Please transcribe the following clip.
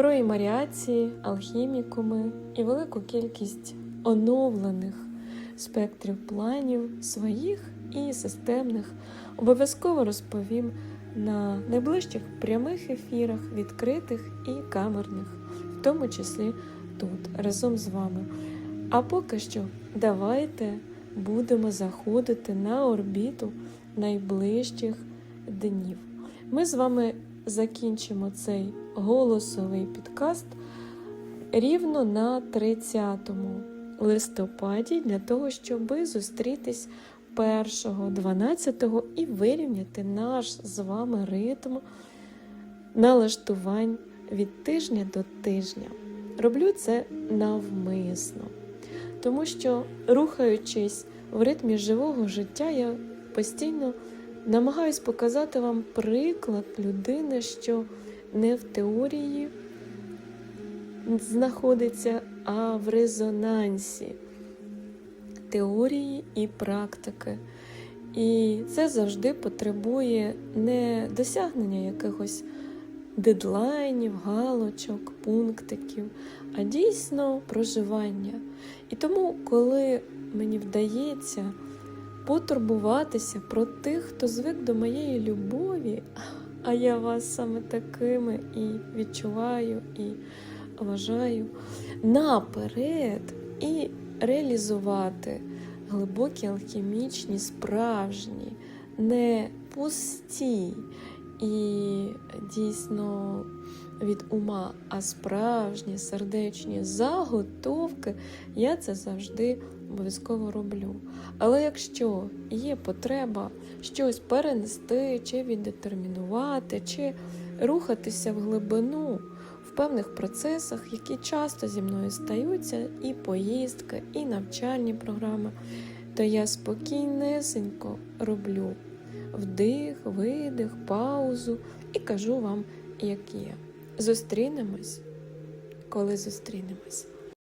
про імаріації, алхімікуми і велику кількість оновлених спектрів планів своїх і системних обов'язково розповім на найближчих прямих ефірах, відкритих і камерних, в тому числі тут, разом з вами. А поки що давайте будемо заходити на орбіту найближчих днів. Ми з вами закінчимо цей голосовий підкаст рівно на 30 листопаді для того, щоб зустрітись 1, 12 і вирівняти наш з вами ритм налаштувань від тижня до тижня. Роблю це навмисно, тому що, рухаючись в ритмі живого життя, я постійно намагаюсь показати вам приклад людини, що не в теорії знаходиться, а в резонансі теорії і практики. І це завжди потребує не досягнення якихось дедлайнів, галочок, пунктиків, а дійсно проживання. І тому, коли мені вдається потурбуватися про тих, хто звик до моєї любові, а я вас саме такими і відчуваю, і вважаю, наперед і реалізувати глибокі алхімічні, справжні, не пусті і дійсно від ума, а справжні сердечні заготовки, я це завжди обов'язково роблю. Але якщо є потреба щось перенести, чи віддетермінувати, чи рухатися в глибину в певних процесах, які часто зі мною стаються, і поїздки, і навчальні програми, то я спокійнесенько роблю вдих, видих, паузу і кажу вам, як є. Зустрінемось, коли зустрінемось.